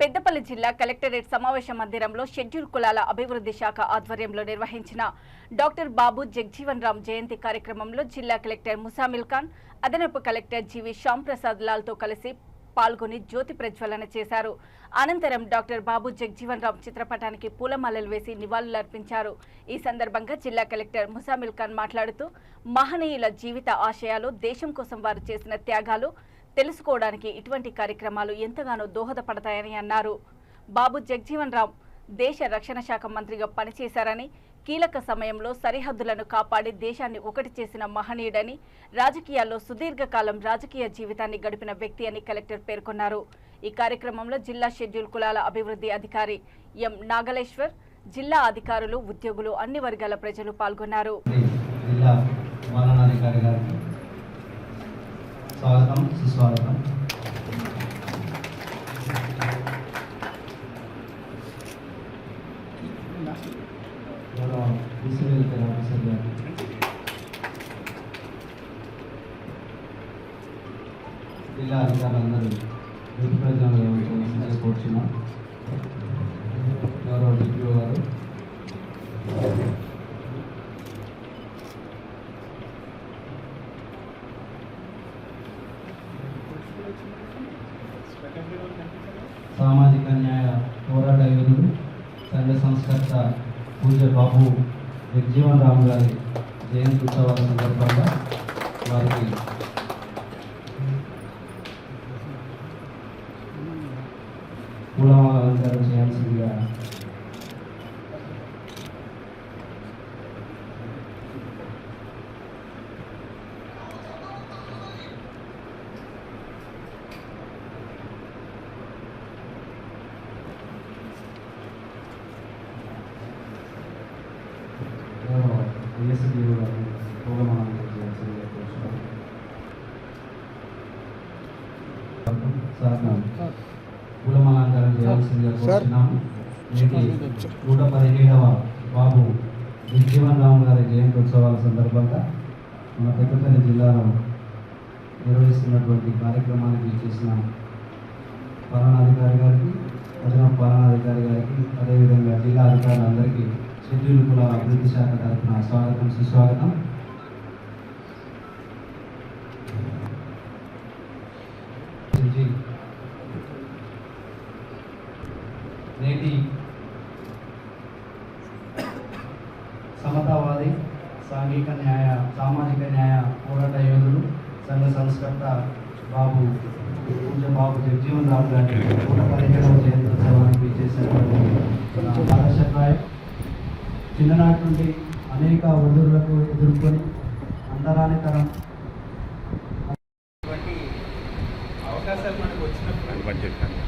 పెద్దపల్లి జిల్లా కలెక్టరేట్ సమావేశ మందిరంలో షెడ్యూల్ కులాల అభివృద్ధి శాఖ ఆధ్వర్యంలో నిర్వహించిన డాక్టర్ బాబు జగ్జీవన్ రామ్ జయంతి కార్యక్రమంలో జిల్లా కలెక్టర్ ముసామిల్ ఖాన్ అదనపు కలెక్టర్ జీవి శ్యామ్ ప్రసాద్ లాల్తో కలిసి పాల్గొని జ్యోతి ప్రజ్వలన చేశారు. అనంతరం డాక్టర్ బాబు జగ్జీవన్ రామ్ చిత్రపటానికి పూలమాలలు వేసి నివాళులర్పించారు. ఈ సందర్భంగా జిల్లా కలెక్టర్ ముసామిల్ ఖాన్ మాట్లాడుతూ మహనీయుల జీవిత ఆశయాలు దేశం కోసం వారు చేసిన త్యాగాలు తెలుసుకోవడానికి ఇటువంటి కార్యక్రమాలు ఎంతగానో దోహదపడతాయని అన్నారు. బాబు జగ్జీవన్ రామ్ దేశ రక్షణ శాఖ మంత్రిగా పనిచేశారని కీలక సమయంలో సరిహద్దులను కాపాడి దేశాన్ని ఒకటి చేసిన మహనీయుడని రాజకీయాల్లో సుదీర్ఘకాలం రాజకీయ జీవితాన్ని గడిపిన వ్యక్తి అని కలెక్టర్ పేర్కొన్నారు. ఈ కార్యక్రమంలో జిల్లా షెడ్యూల్ కులాల అభివృద్ధి అధికారి ఎం నాగలేశ్వర్ జిల్లా అధికారులు ఉద్యోగులు అన్ని వర్గాల ప్రజలు పాల్గొన్నారు జిల్లా పాలనాధికారి గారికి స్వాగతం సుస్వాగతం గౌరవ డిస్ట్రిక్ట్ వెల్ఫేర్ ఆఫీసర్ గారు జిల్లా అధికారులందరూ యూత్ ప్రజలు కూర్చున్నాం గౌరవ డిప్యూ గారు సామాజిక న్యాయ పోరాట యోధుడు సంఘ సంస్కర్త పూజ బాబు జగజీవన్ రామ్ గారి జయంతి ఉత్సవాల సందర్భంగా వారికి పూలమాల అలంకారం చేయాల్సిందిగా గౌరవ సార్ పూలమాలంకారం చేయాల్సిందిగా కోరుతున్నాము. నేటి నూట పదిహేడవ బాబు విజయవన్ రామ్ గారి జయంతి ఉత్సవాల సందర్భంగా మన పెద్దపల్లి జిల్లాలో నిర్వహిస్తున్నటువంటి కార్యక్రమానికి చేసిన పాలనాధికారి గారికి అదనపు పాలనాధికారి గారికి అదేవిధంగా జిల్లా అధికారులందరికీ షెడ్యూల్ కుల అభివృద్ధి శాఖ తరఫున స్వాగతం సుస్వాగతం. నేటి సమతావాది సాంఘిక న్యాయ సామాజిక న్యాయ పోరాట యోధులు సంఘ సంస్కర్త బాబు పూజ బాబు జగజీవన్ రామ్ గారి నూట పదిహేడవ జయంత్యోత్సవానికి చేసినటువంటి మన ఆదర్శప్రాయం చిన్ననాటి నుండి అనేక ఒడిదుడులకు ఎదుర్కొని అంతరాని తరం. ఇటువంటి అవకాశాలు మనకు వచ్చినప్పుడు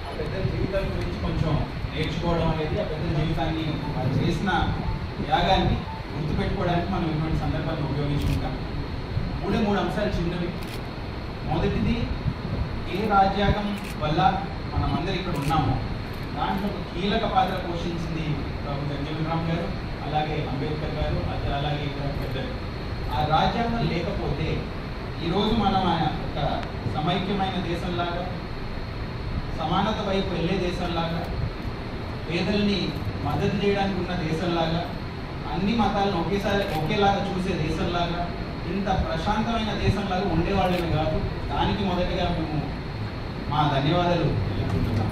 ఆ పెద్ద జీవితాల గురించి కొంచెం నేర్చుకోవడం అనేది ఆ పెద్ద జీవితాన్ని వాళ్ళు చేసిన త్యాగాన్ని గుర్తుపెట్టుకోవడానికి మనం ఇటువంటి సందర్భాలను ఉపయోగించుకుంటాం. మూడే మూడు అంశాలు చిన్నవి. మొదటిది ఏ రాజ్యాంగం వల్ల మనం అందరం ఇక్కడ ఉన్నామో? దాంట్లో ఒక కీలక పాత్ర పోషించింది బాబు జగజీవన్ రామ్ గారు. అలాగే అంబేద్కర్ గారు అత- అలాగే ఇక్కడ పెద్దలు. ఆ రాజ్యాంగం లేకపోతే ఈరోజు మనం ఒక సమైక్యమైన దేశంలాగా సమానత వైపు వెళ్ళే దేశంలాగా పేదల్ని మద్దతు చేయడానికి ఉన్న దేశంలాగా అన్ని మతాలను ఒకేసారి ఒకేలాగా చూసే దేశంలాగా ఇంత ప్రశాంతమైన దేశంలాగా ఉండేవాళ్ళమే కాదు దానికి మొదటగా మేము మా ధన్యవాదాలు తెలుపుకుంటున్నాం.